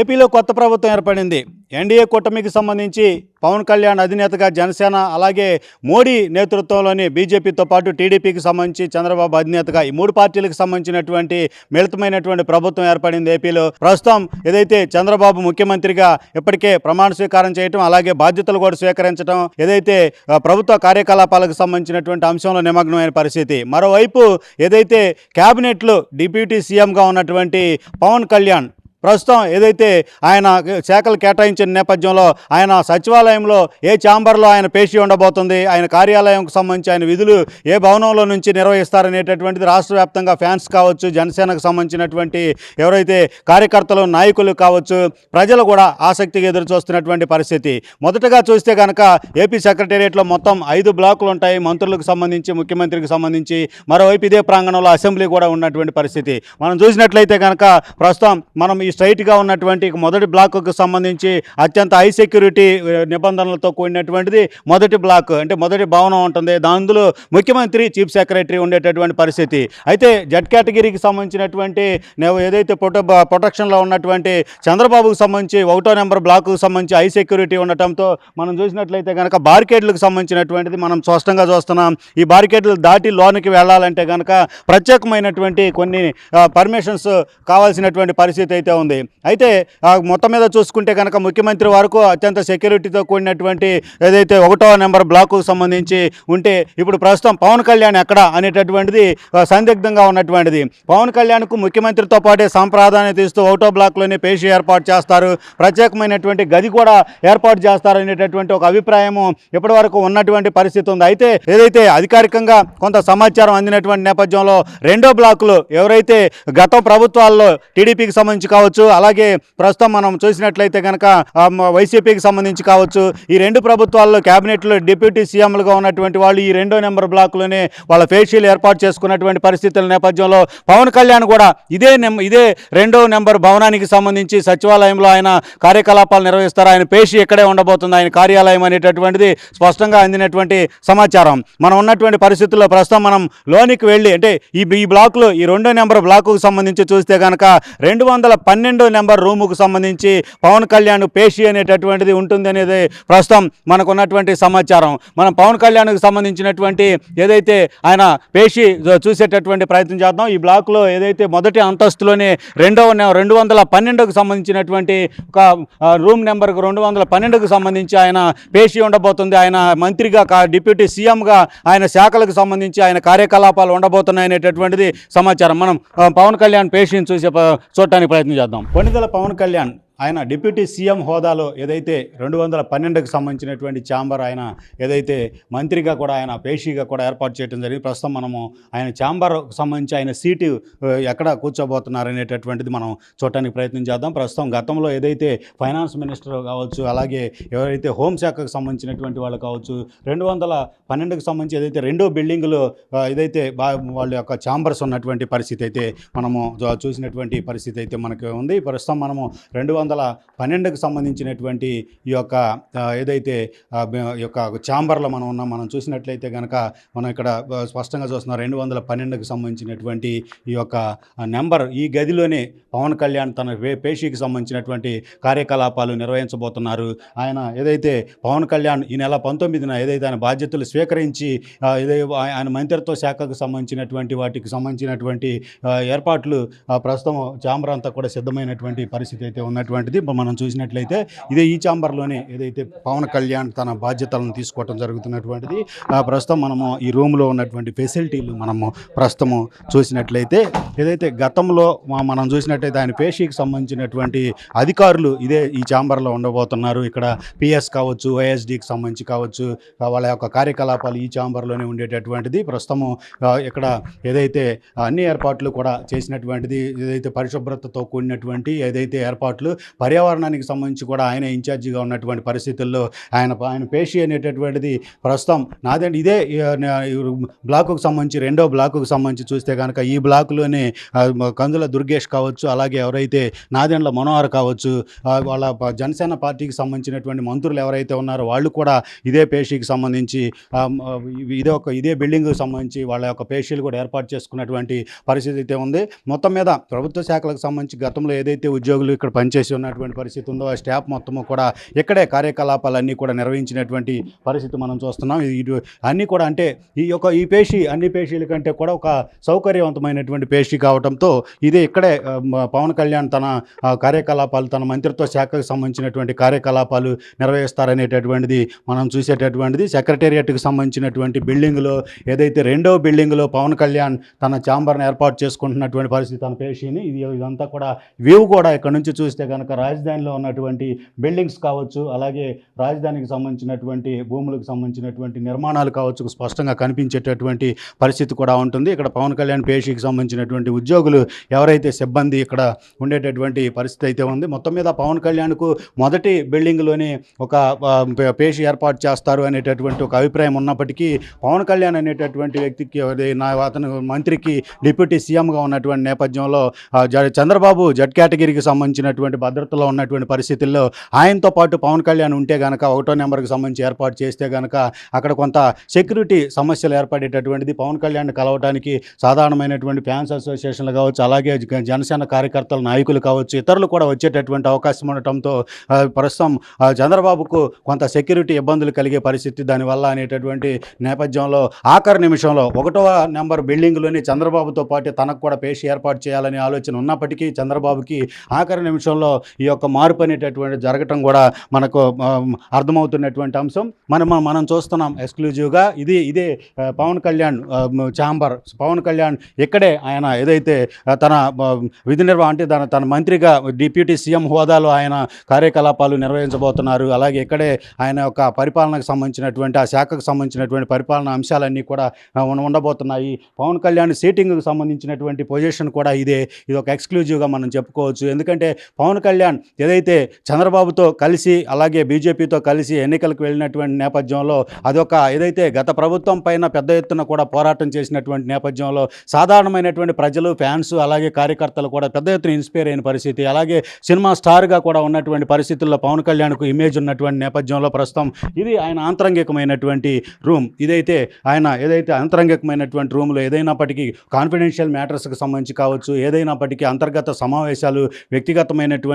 ఏపీలో కొత్త ప్రభుత్వం ఏర్పడింది. ఎన్డీఏ కూటమికి సంబంధించి పవన్ కళ్యాణ్ అధినేతగా జనసేన అలాగే మోడీ నేతృత్వంలోని బీజేపీతో పాటు టీడీపీకి సంబంధించి చంద్రబాబు అధినేతగా ఈ మూడు పార్టీలకు సంబంధించినటువంటి మిళితమైనటువంటి ప్రభుత్వం ఏర్పడింది ఏపీలో. ప్రస్తుతం ఏదైతే చంద్రబాబు ముఖ్యమంత్రిగా ఇప్పటికే ప్రమాణ స్వీకారం చేయటం అలాగే బాధ్యతలు కూడా స్వీకరించడం ఏదైతే ప్రభుత్వ కార్యకలాపాలకు సంబంధించినటువంటి అంశంలో నిమగ్నమైన పరిస్థితి. మరోవైపు ఏదైతే క్యాబినెట్లో డిప్యూటీ సీఎంగా ఉన్నటువంటి పవన్ కళ్యాణ్ ప్రస్తుతం ఏదైతే ఆయన శాఖలు కేటాయించిన నేపథ్యంలో ఆయన సచివాలయంలో ఏ ఛాంబర్లో ఆయన పేషి ఉండబోతుంది ఆయన కార్యాలయంకు సంబంధించి ఆయన విధులు ఏ భవనంలో నుంచి నిర్వహిస్తారనేటటువంటిది రాష్ట్ర వ్యాప్తంగా ఫ్యాన్స్ కావచ్చు జనసేనకు సంబంధించినటువంటి ఎవరైతే కార్యకర్తలు నాయకులు కావచ్చు ప్రజలు కూడా ఆసక్తిగా ఎదురు చూస్తున్నటువంటి పరిస్థితి. మొదటగా చూస్తే కనుక ఏపీ సెక్రటేరియట్లో మొత్తం ఐదు బ్లాకులు ఉంటాయి. మంత్రులకు సంబంధించి ముఖ్యమంత్రికి సంబంధించి మరోవైపు ఇదే ప్రాంగణంలో అసెంబ్లీ కూడా ఉన్నటువంటి పరిస్థితి. మనం చూసినట్లయితే కనుక ప్రస్తుతం మనం ఈ స్ట్రైట్గా ఉన్నటువంటి మొదటి బ్లాక్కు సంబంధించి అత్యంత హై సెక్యూరిటీ నిబంధనలతో కూడినటువంటిది మొదటి బ్లాక్. అంటే మొదటి భవనం ఉంటుంది. దానిలో ముఖ్యమంత్రి చీఫ్ సెక్రటరీ ఉండేటటువంటి పరిస్థితి. అయితే జడ్ కేటగిరీకి సంబంధించినటువంటి ఏదైతే ప్రొట ప్రొటెక్షన్లో ఉన్నటువంటి చంద్రబాబుకు సంబంధించి ఒకటో నెంబర్ బ్లాక్కు సంబంధించి హై సెక్యూరిటీ ఉండటంతో మనం చూసినట్లయితే కనుక బారికేడ్లకు సంబంధించినటువంటిది మనం స్పష్టంగా చూస్తున్నాం. ఈ బారికేడ్లు దాటి లోనికి వెళ్ళాలంటే కనుక ప్రత్యేకమైనటువంటి కొన్ని పర్మిషన్స్ కావాల్సినటువంటి పరిస్థితి అయితే ఉంది అయితే ఆ, మొత్తం మీద చూసుకుంటే కనుక ముఖ్యమంత్రి వరకు అత్యంత సెక్యూరిటీతో కూడినటువంటి ఏదైతే ఒకటో నెంబర్ బ్లాకు సంబంధించి ఉంటే ఇప్పుడు ప్రస్తుతం పవన్ కళ్యాణ్ ఎక్కడ అనేటటువంటిది సందిగ్ధంగా ఉన్నటువంటిది. పవన్ కళ్యాణ్కు ముఖ్యమంత్రితో పాటే సంప్రాధాన్యత ఇస్తూ ఒకటో బ్లాక్లోనే పేషి ఏర్పాటు చేస్తారు. ప్రత్యేకమైనటువంటి గది కూడా ఏర్పాటు చేస్తారు అనేటటువంటి ఒక అభిప్రాయము ఇప్పటి వరకు ఉన్నటువంటి పరిస్థితి ఉంది. అయితే ఏదైతే అధికారికంగా కొంత సమాచారం అందినటువంటి నేపథ్యంలో రెండో బ్లాకులు ఎవరైతే గత ప్రభుత్వాల్లో టీడీపీకి సంబంధించి కావచ్చు అలాగే ప్రస్తుతం మనం చూసినట్లయితే కనుక వైసీపీకి సంబంధించి కావచ్చు ఈ రెండు ప్రభుత్వాల్లో క్యాబినెట్లో డిప్యూటీ సీఎంలుగా ఉన్నటువంటి వాళ్ళు ఈ రెండో నెంబర్ బ్లాక్లోనే వాళ్ళ ఫేషియల్ ఏర్పాటు చేసుకున్నటువంటి పరిస్థితుల నేపథ్యంలో పవన్ కళ్యాణ్ కూడా ఇదే నెం ఇదే రెండో నెంబర్ భవనానికి సంబంధించి సచివాలయంలో ఆయన కార్యకలాపాలు నిర్వహిస్తారు. ఆయన పేషి ఇక్కడే ఉండబోతుంది. ఆయన కార్యాలయం అనేటటువంటిది స్పష్టంగా అందినటువంటి సమాచారం. మనం ఉన్నటువంటి పరిస్థితుల్లో ప్రస్తుతం మనం లోనికి వెళ్ళి అంటే ఈ ఈ బ్లాకులు ఈ రెండో నెంబర్ బ్లాకుకు సంబంధించి చూస్తే కనుక రెండు వందల పన్నెండో నెంబర్ రూముకు సంబంధించి పవన్ కళ్యాణ్ పేషి అనేటటువంటిది ఉంటుంది అనేది ప్రస్తుతం మనకు ఉన్నటువంటి సమాచారం. మనం పవన్ కళ్యాణ్కు సంబంధించినటువంటి ఏదైతే ఆయన పేషి చూసేటటువంటి ప్రయత్నం చేద్దాం. ఈ బ్లాక్లో ఏదైతే మొదటి అంతస్తులోనే రెండవ రెండు వందల పన్నెండుకు సంబంధించినటువంటి ఒక రూమ్ నెంబర్కు రెండు వందల పన్నెండుకు సంబంధించి ఆయన పేషి ఉండబోతుంది. ఆయన మంత్రిగా డిప్యూటీ సీఎంగా ఆయన శాఖలకు సంబంధించి ఆయన కార్యకలాపాలు ఉండబోతున్నాయి అనేటటువంటిది సమాచారం. మనం పవన్ కళ్యాణ్ పేషిని చూసే చూడటానికి ప్రయత్నం చేద్దాం. కొన్నిదల పవన్ కళ్యాణ్ ఆయన డిప్యూటీ సీఎం హోదాలో ఏదైతే రెండు వందల పన్నెండుకు సంబంధించినటువంటి ఛాంబర్ ఆయన ఏదైతే మంత్రిగా కూడా ఆయన పేషీగా కూడా ఏర్పాటు చేయడం జరిగింది ప్రస్తుతం మనము ఆయన ఛాంబర్కు సంబంధించి ఆయన సీటు ఎక్కడ కూర్చోబోతున్నారు అనేటటువంటిది మనం చూడటానికి ప్రయత్నం చేద్దాం. ప్రస్తుతం గతంలో ఏదైతే ఫైనాన్స్ మినిస్టర్ కావచ్చు అలాగే ఎవరైతే హోంశాఖకు సంబంధించినటువంటి వాళ్ళు కావచ్చు రెండు వందల పన్నెండుకు సంబంధించి ఏదైతే రెండో బిల్డింగులు ఏదైతే బా వాళ్ళ యొక్క ఛాంబర్స్ ఉన్నటువంటి పరిస్థితి అయితే మనము చూసినటువంటి పరిస్థితి అయితే మనకు ఉంది. ప్రస్తుతం మనము రెండు వందల పన్నెండుకు సంబంధించినటువంటి ఈ యొక్క ఏదైతే ఈ యొక్క ఛాంబర్లో మనం ఉన్నాం మనం చూసినట్లయితే కనుక మనం ఇక్కడ స్పష్టంగా చూస్తున్నాం రెండు వందల పన్నెండుకు సంబంధించినటువంటి ఈ యొక్క నెంబర్. ఈ గదిలోనే పవన్ కళ్యాణ్ తన పే- పేషీకి సంబంధించినటువంటి కార్యకలాపాలు నిర్వహించబోతున్నారు. ఆయన ఏదైతే పవన్ కళ్యాణ్ ఈ నెల పంతొమ్మిదిన ఏదైతే ఆయన బాధ్యతలు స్వీకరించి ఏదై ఆయన మంత్రిత్వ శాఖకు సంబంధించినటువంటి వాటికి సంబంధించినటువంటి ఏర్పాట్లు ప్రస్తుతం చాంబర్ అంతా కూడా సిద్ధమైనటువంటి పరిస్థితి అయితే ఉన్నటువంటి ఇప్పుడు మనం చూసినట్లయితే ఇదే ఈ ఛాంబర్లోనే ఏదైతే పవన్ కళ్యాణ్ తన బాధ్యతలను తీసుకోవటం జరుగుతున్నటువంటిది ప్రస్తుతం మనము ఈ రూమ్లో ఉన్నటువంటి ఫెసిలిటీలు మనము ప్రస్తుతము చూసినట్లయితే ఏదైతే గతంలో మనం చూసినట్లయితే ఆయన పేషీకి సంబంధించినటువంటి అధికారులు ఇదే ఈ ఛాంబర్లో ఉండబోతున్నారు. ఇక్కడ పిఎస్ కావచ్చు వైఎస్డికి సంబంధించి కావచ్చు వాళ్ళ యొక్క కార్యకలాపాలు ఈ ఛాంబర్లోనే ఉండేటటువంటిది. ప్రస్తుతము ఇక్కడ ఏదైతే అన్ని ఏర్పాట్లు కూడా చేసినటువంటిది ఏదైతే పరిశుభ్రతతో కూడినటువంటి ఏదైతే ఏర్పాట్లు పర్యావరణానికి సంబంధించి కూడా ఆయన ఇన్ఛార్జిగా ఉన్నటువంటి పరిస్థితుల్లో ఆయన ఆయన పేషి అనేటటువంటిది ప్రస్తుతం నాదండి ఇదే బ్లాకుకు సంబంధించి రెండో బ్లాకుకు సంబంధించి చూస్తే కనుక ఈ బ్లాకులోనే కందుల దుర్గేష్ కావచ్చు అలాగే ఎవరైతే నాదెండ్ల మనోహర్ కావచ్చు వాళ్ళ జనసేన పార్టీకి సంబంధించినటువంటి మంత్రులు ఎవరైతే ఉన్నారో వాళ్ళు కూడా ఇదే పేషీకి సంబంధించి ఇదే ఒక ఇదే బిల్డింగ్కి సంబంధించి వాళ్ళ యొక్క పేషీలు కూడా ఏర్పాటు చేసుకున్నటువంటి పరిస్థితి అయితే ఉంది. మొత్తం మీద ప్రభుత్వ శాఖలకు సంబంధించి గతంలో ఏదైతే ఉద్యోగులు ఇక్కడ పనిచేసి ఉన్నటువంటి పరిస్థితి ఉందో ఆ స్టాఫ్ మొత్తము కూడా ఇక్కడే కార్యకలాపాలన్నీ కూడా నిర్వహించినటువంటి పరిస్థితి మనం చూస్తున్నాం. ఇది అన్నీ కూడా అంటే ఈ యొక్క ఈ పేషి అన్ని పేషీల కంటే కూడా ఒక సౌకర్యవంతమైనటువంటి పేషి కావడంతో ఇది ఇక్కడే పవన్ కళ్యాణ్ తన కార్యకలాపాలు తన మంత్రిత్వ శాఖకు సంబంధించినటువంటి కార్యకలాపాలు నిర్వహిస్తారనేటటువంటిది మనం చూసేటటువంటిది. సెక్రటేరియట్కి సంబంధించినటువంటి బిల్డింగ్లో ఏదైతే రెండో బిల్డింగ్లో పవన్ కళ్యాణ్ తన ఛాంబర్ని ఏర్పాటు చేసుకుంటున్నటువంటి పరిస్థితి తన పేషిని ఇది ఇదంతా కూడా వ్యూ కూడా ఇక్కడ నుంచి చూస్తే కనుక రాజధానిలో ఉన్నటువంటి బిల్డింగ్స్ కావచ్చు అలాగే రాజధానికి సంబంధించినటువంటి భూములకు సంబంధించినటువంటి నిర్మాణాలు కావచ్చు స్పష్టంగా కనిపించేటటువంటి పరిస్థితి కూడా ఉంటుంది. ఇక్కడ పవన్ కళ్యాణ్ పేషికి సంబంధించినటువంటి ఉద్యోగులు ఎవరైతే సిబ్బంది ఇక్కడ ఉండేటటువంటి పరిస్థితి అయితే ఉంది. మొత్తం మీద పవన్ కళ్యాణ్కు మొదటి బిల్డింగ్లోనే ఒక పేషి ఏర్పాటు చేస్తారు అనేటటువంటి ఒక అభిప్రాయం ఉన్నప్పటికీ పవన్ కళ్యాణ్ అనేటటువంటి వ్యక్తికి అది నా అతను మంత్రికి డిప్యూటీ సీఎంగా ఉన్నటువంటి నేపథ్యంలో జ- చంద్రబాబు జడ్ కేటగిరీకి సంబంధించినటువంటి భద్రతలో ఉన్నటువంటి పరిస్థితుల్లో ఆయనతో పాటు పవన్ కళ్యాణ్ ఉంటే గనక ఒకటో నెంబర్కి సంబంధించి ఏర్పాటు చేస్తే గనక అక్కడ కొంత సెక్యూరిటీ సమస్యలు ఏర్పడేటటువంటిది పవన్ కళ్యాణ్ కలవటానికి సాధారణమైనటువంటి ఫ్యాన్స్ అసోసియేషన్లు కావచ్చు అలాగే జనసేన కార్యకర్తల నాయకులు కావచ్చు ఇతరులు కూడా వచ్చేటటువంటి అవకాశం ఉండటంతో ప్రస్తుతం చంద్రబాబుకు కొంత సెక్యూరిటీ ఇబ్బందులు కలిగే పరిస్థితి దానివల్ల అనేటటువంటి నేపథ్యంలో ఆఖరి నిమిషంలో ఒకటవ నెంబర్ బిల్డింగ్లోని చంద్రబాబుతో పాటు తనకు కూడా పేషి ఏర్పాటు చేయాలనే ఆలోచన ఉన్నప్పటికీ చంద్రబాబుకి ఆఖరి నిమిషంలో ఈ యొక్క మార్పు అనేటటువంటి జరగటం కూడా మనకు అర్థమవుతున్నటువంటి అంశం. మనం మనం చూస్తున్నాం ఎక్స్క్లూజివ్గా ఇది ఇదే పవన్ కళ్యాణ్ ఛాంబర్ పవన్ కళ్యాణ్ ఇక్కడే ఆయన ఏదైతే తన విధి నిర్వహణ అంటే తన తన మంత్రిగా డిప్యూటీ సీఎం హోదాలో ఆయన కార్యకలాపాలు నిర్వహించబోతున్నారు. అలాగే ఇక్కడే ఆయన యొక్క పరిపాలనకు సంబంధించినటువంటి ఆ శాఖకు సంబంధించినటువంటి పరిపాలన అంశాలన్నీ కూడా ఉండబోతున్నాయి. పవన్ కళ్యాణ్ సీటింగ్కి సంబంధించినటువంటి పొజిషన్ కూడా ఇదే. ఇది ఒక ఎక్స్క్లూజివ్గా మనం చెప్పుకోవచ్చు. ఎందుకంటే పవన్ కళ్యాణ్ ఏదైతే చంద్రబాబుతో కలిసి అలాగే బీజేపీతో కలిసి ఎన్నికలకు వెళ్ళినటువంటి నేపథ్యంలో అదొక ఏదైతే గత ప్రభుత్వం పైన పెద్ద ఎత్తున కూడా పోరాటం చేసినటువంటి నేపథ్యంలో సాధారణమైనటువంటి ప్రజలు ఫ్యాన్స్ అలాగే కార్యకర్తలు కూడా పెద్ద ఎత్తున ఇన్స్పైర్ అయిన పరిస్థితి. అలాగే సినిమా స్టార్గా కూడా ఉన్నటువంటి పరిస్థితుల్లో పవన్ కళ్యాణ్కు ఇమేజ్ ఉన్నటువంటి నేపథ్యంలో ప్రస్తుతం ఇది ఆయన ఆంతరంగికమైనటువంటి రూమ్. ఇదైతే ఆయన ఏదైతే అంతరంగికమైనటువంటి రూమ్లో ఏదైనప్పటికీ కాన్ఫిడెన్షియల్ మ్యాటర్స్కి సంబంధించి కావచ్చు ఏదైనప్పటికీ అంతర్గత సమావేశాలు వ్యక్తిగతమైనటువంటి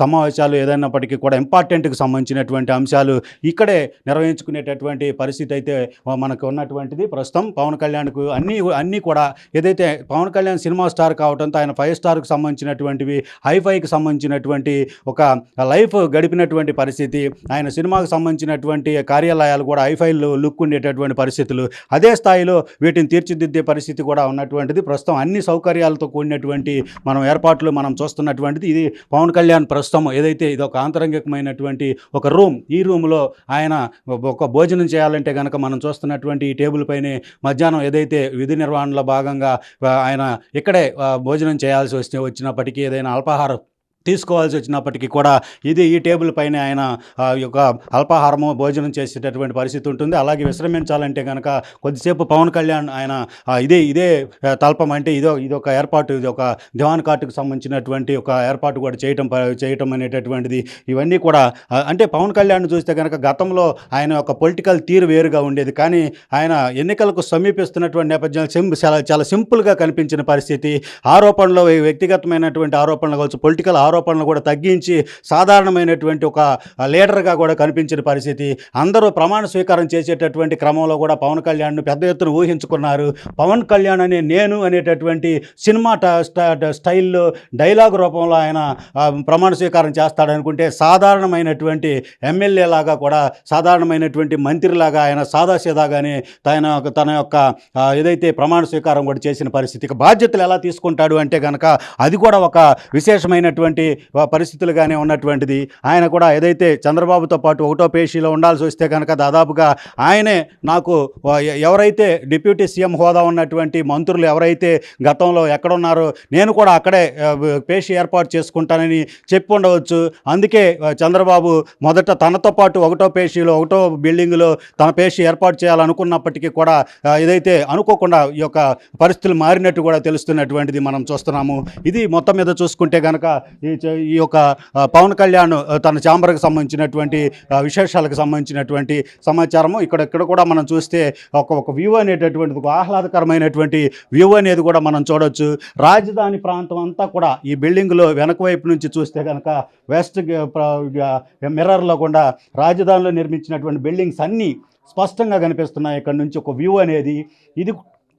సమావేశాలు ఏదైనప్పటికీ కూడా ఇంపార్టెంట్కి సంబంధించినటువంటి అంశాలు ఇక్కడే నిర్వహించుకునేటటువంటి పరిస్థితి అయితే మనకు ఉన్నటువంటిది. ప్రస్తుతం పవన్ కళ్యాణ్కు అన్నీ అన్నీ కూడా ఏదైతే పవన్ కళ్యాణ్ సినిమా స్టార్ కావడంతో ఆయన ఫైవ్ స్టార్కు సంబంధించినటువంటివి హైఫైకి సంబంధించినటువంటి ఒక లైఫ్ గడిపినటువంటి పరిస్థితి ఆయన సినిమాకు సంబంధించినటువంటి కార్యాలయాలు కూడా హైఫైలు లుక్ ఉండేటటువంటి పరిస్థితులు అదే స్థాయిలో వీటిని తీర్చిదిద్దే పరిస్థితి కూడా ఉన్నటువంటిది. ప్రస్తుతం అన్ని సౌకర్యాలతో కూడినటువంటి మనం ఏర్పాట్లు మనం చూస్తున్నటువంటిది. ఇది పవన్ కళ్యాణ్ ప్రస్తుతం ఏదైతే ఇది ఒక ఆంతరంగికమైనటువంటి ఒక రూమ్ ఈ రూమ్లో ఆయన ఒక భోజనం చేయాలంటే కనుక మనం చూస్తున్నటువంటి ఈ టేబుల్ పైనే మధ్యాహ్నం ఏదైతే విధి నిర్వహణలో భాగంగా ఆయన ఇక్కడే భోజనం చేయాల్సి వచ్చి వచ్చినప్పటికీ ఏదైనా అల్పాహారం తీసుకోవాల్సి వచ్చినప్పటికీ కూడా ఇది ఈ టేబుల్ పైన ఆయన యొక్క అల్పాహారము భోజనం చేసేటటువంటి పరిస్థితి ఉంటుంది. అలాగే విశ్రమించాలంటే కనుక కొద్దిసేపు పవన్ కళ్యాణ్ ఆయన ఇదే ఇదే తల్పం అంటే ఇదో ఇదొక ఏర్పాటు ఇది ఒక దివాన్ కార్టుకు సంబంధించినటువంటి ఒక ఏర్పాటు కూడా చేయటం చేయటం అనేటటువంటిది ఇవన్నీ కూడా అంటే పవన్ కళ్యాణ్ చూస్తే కనుక గతంలో ఆయన యొక్క పొలిటికల్ తీరు వేరుగా ఉండేది. కానీ ఆయన ఎన్నికలకు సమీపిస్తున్నటువంటి నేపథ్యంలో సిం చాలా చాలా సింపుల్గా కనిపించిన పరిస్థితి ఆరోపణలు వ్యక్తిగతమైనటువంటి ఆరోపణలు కావచ్చు పొలిటికల్ ఆరోపణలు కూడా తగ్గించి సాధారణమైనటువంటి ఒక లీడర్గా కూడా కనిపించిన పరిస్థితి. అందరూ ప్రమాణ స్వీకారం చేసేటటువంటి క్రమంలో కూడా పవన్ కళ్యాణ్ను పెద్ద ఎత్తున ఊహించుకున్నారు. పవన్ కళ్యాణ్ అనే నేను అనేటటువంటి సినిమా ట- స్ట- స్టైల్లో డైలాగ్ రూపంలో ఆయన ప్రమాణ స్వీకారం చేస్తాడనుకుంటే సాధారణమైనటువంటి ఎమ్మెల్యే లాగా కూడా సాధారణమైనటువంటి మంత్రిలాగా ఆయన సాదాసీదాగానే తన యొక్క- తన యొక్క ఏదైతే ప్రమాణ స్వీకారం కూడా చేసిన పరిస్థితి. బాధ్యతలు ఎలా తీసుకుంటాడు అంటే కనుక అది కూడా ఒక విశేషమైనటువంటి ఉన్నటువంటి పరిస్థితులుగానే ఉన్నటువంటిది. ఆయన కూడా ఏదైతే చంద్రబాబుతో పాటు ఒకటో పేషీలో ఉండాల్సి వస్తే కనుక దాదాపుగా ఆయనే నాకు ఎవరైతే డిప్యూటీ సీఎం హోదా ఉన్నటువంటి మంత్రులు ఎవరైతే గతంలో ఎక్కడున్నారో నేను కూడా అక్కడే పేషీ ఏర్పాటు చేసుకుంటానని చెప్పి ఉండవచ్చు. అందుకే చంద్రబాబు మొదట తనతో పాటు ఒకటో పేషీలో ఒకటో బిల్డింగ్లో తన పేషీ ఏర్పాటు చేయాలనుకున్నప్పటికీ కూడా ఏదైతే అనుకోకుండా ఈ యొక్క పరిస్థితులు మారినట్టు కూడా తెలుస్తున్నటువంటిది మనం చూస్తున్నాము. ఇది మొత్తం మీద చూసుకుంటే కనుక ఈ ఈ చ- ఈ యొక్క పవన్ కళ్యాణ్ తన ఛాంబర్కి సంబంధించినటువంటి విశేషాలకు సంబంధించినటువంటి సమాచారము. ఇక్కడ ఇక్కడ కూడా మనం చూస్తే ఒక ఒక వ్యూ అనేటటువంటిది ఒక ఆహ్లాదకరమైనటువంటి వ్యూ అనేది కూడా మనం చూడవచ్చు రాజధాని ప్రాంతం అంతా కూడా ఈ బిల్డింగ్లో వెనక వైపు నుంచి చూస్తే కనుక వెస్ట్ మిర్రర్లో కూడా రాజధానిలో నిర్మించినటువంటి బిల్డింగ్స్ అన్నీ స్పష్టంగా కనిపిస్తున్నాయి. ఇక్కడ నుంచి ఒక వ్యూ అనేది. ఇది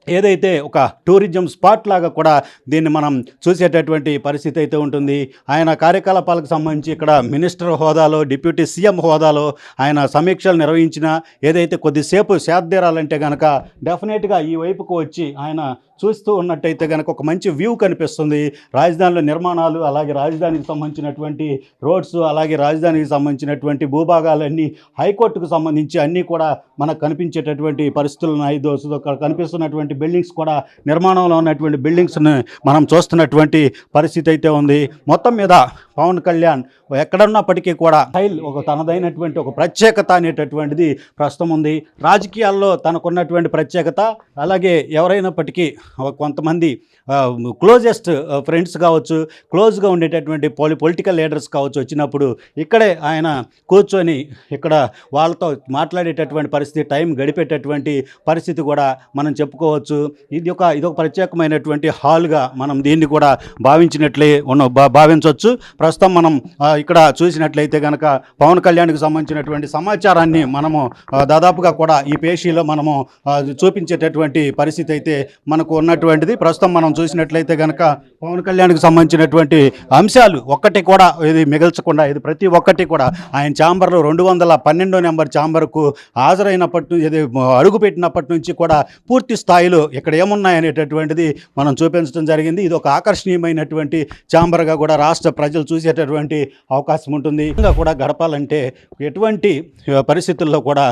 ఏదైతే ఒక టూరిజం స్పాట్ లాగా కూడా దీన్ని మనం చూసేటటువంటి పరిస్థితి అయితే ఉంటుంది. ఆయన కార్యకలాపాలకు సంబంధించి ఇక్కడ మినిస్టర్ హోదాలో డిప్యూటీ సీఎం హోదాలో ఆయన సమీక్షలు నిర్వహించిన ఏదైతే కొద్దిసేపు సేద్దీరాలంటే కనుక డెఫినెట్గా ఈ వైపుకు వచ్చి ఆయన చూస్తూ ఉన్నట్టయితే కనుక ఒక మంచి వ్యూ కనిపిస్తుంది. రాజధానిలో నిర్మాణాలు అలాగే రాజధానికి సంబంధించినటువంటి రోడ్స్ అలాగే రాజధానికి సంబంధించినటువంటి భూభాగాలన్నీ హైకోర్టుకు సంబంధించి అన్నీ కూడా మనకు కనిపించేటటువంటి పరిస్థితులు ఉన్నాయి. అక్కడ కనిపిస్తున్నటువంటి బిల్డింగ్స్ కూడా నిర్మాణంలో ఉన్నటువంటి బిల్డింగ్స్ని మనం చూస్తున్నటువంటి పరిస్థితి అయితే ఉంది. మొత్తం మీద పవన్ కళ్యాణ్ ఎక్కడున్నప్పటికీ కూడా స్టైల్ ఒక తనదైనటువంటి ఒక ప్రత్యేకత అనేటటువంటిది ప్రస్తుతం ఉంది. రాజకీయాల్లో తనకున్నటువంటి ప్రత్యేకత అలాగే ఎవరైనప్పటికీ కొంతమంది క్లోజెస్ట్ ఫ్రెండ్స్ కావచ్చు క్లోజ్గా ఉండేటటువంటి పొలి పొలిటికల్ లీడర్స్ కావచ్చు వచ్చినప్పుడు ఇక్కడే ఆయన కూర్చొని ఇక్కడ వాళ్ళతో మాట్లాడేటటువంటి పరిస్థితి టైం గడిపేటటువంటి పరిస్థితి కూడా మనం చెప్పుకోవచ్చు. ఇది ఒక ఇది ఒక ప్రత్యేకమైనటువంటి హాల్గా మనం దీన్ని కూడా భావించినట్లే ఉన్న భా భావించవచ్చు. ప్రస్తుతం మనం ఇక్కడ చూసినట్లయితే కనుక పవన్ కళ్యాణ్కి సంబంధించినటువంటి సమాచారాన్ని మనము దాదాపుగా కూడా ఈ పేషీలో మనము చూపించేటటువంటి పరిస్థితి అయితే మనకు ఉన్నటువంటిది. ప్రస్తుతం మనం చూసినట్లయితే కనుక పవన్ కళ్యాణ్కి సంబంధించినటువంటి అంశాలు ఒక్కటి కూడా ఇది మిగల్చకుండా ఇది ప్రతి ఒక్కటి కూడా ఆయన ఛాంబర్లో రెండు వందల పన్నెండో నెంబర్ ఛాంబర్కు హాజరైనప్పటి ఇది అడుగుపెట్టినప్పటి నుంచి కూడా పూర్తి స్థాయిలో ఇక్కడ ఏమున్నాయనేటటువంటిది మనం చూపించడం జరిగింది. ఇది ఒక ఆకర్షణీయమైనటువంటి ఛాంబర్గా కూడా రాష్ట్ర ప్రజలు చూసేటటువంటి అవకాశం ఉంటుంది. ఇంకా కూడా గడపాలంటే ఎటువంటి పరిస్థితుల్లో కూడా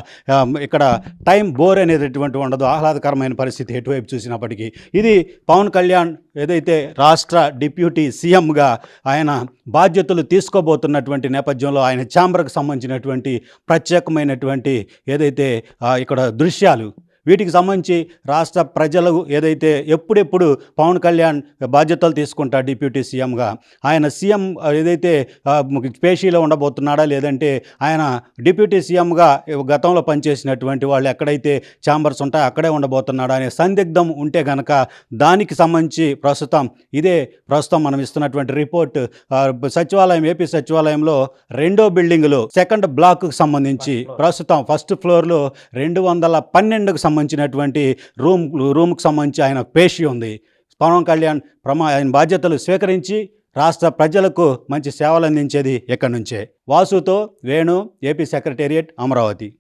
ఇక్కడ టైం బోర్ అనేటటువంటి ఉండదు. ఆహ్లాదకరమైన పరిస్థితి ఎటువైపు చూసినప్పటికీ. ఇది పవన్ కళ్యాణ్ ఏదైతే రాష్ట్ర డిప్యూటీ సీఎంగా ఆయన బాధ్యతలు తీసుకోబోతున్నటువంటి నేపథ్యంలో ఆయన ఛాంబర్కి సంబంధించినటువంటి ప్రత్యేకమైనటువంటి ఏదైతే ఇక్కడ దృశ్యాలు వీటికి సంబంధించి రాష్ట్ర ప్రజలు ఏదైతే ఎప్పుడెప్పుడు పవన్ కళ్యాణ్ బాధ్యతలు తీసుకుంటారు డిప్యూటీ సీఎంగా ఆయన సీఎం ఏదైతే పేషీలో ఉండబోతున్నాడా లేదంటే ఆయన డిప్యూటీ సీఎంగా గతంలో పనిచేసినటువంటి వాళ్ళు ఎక్కడైతే ఛాంబర్స్ ఉంటాయో అక్కడే ఉండబోతున్నాడా అనే సందిగ్ధం ఉంటే కనుక దానికి సంబంధించి ప్రస్తుతం ఇదే ప్రస్తుతం మనం ఇస్తున్నటువంటి రిపోర్ట్ సచివాలయం ఏపీ సచివాలయంలో రెండో బిల్డింగ్లో సెకండ్ బ్లాక్కు సంబంధించి ప్రస్తుతం ఫస్ట్ ఫ్లోర్లో రెండు వందల పన్నెండుకు సంబంధించినటువంటి రూమ్ రూమ్కి సంబంధించి ఆయన పేషి ఉంది. పవన్ కళ్యాణ్ ప్రమా ఆయన బాధ్యతలు స్వీకరించి రాష్ట్ర ప్రజలకు మంచి సేవలు అందించేది ఎక్కడి నుంచే. వాసుతో వేణు ఏపీ సెక్రటేరియట్ అమరావతి.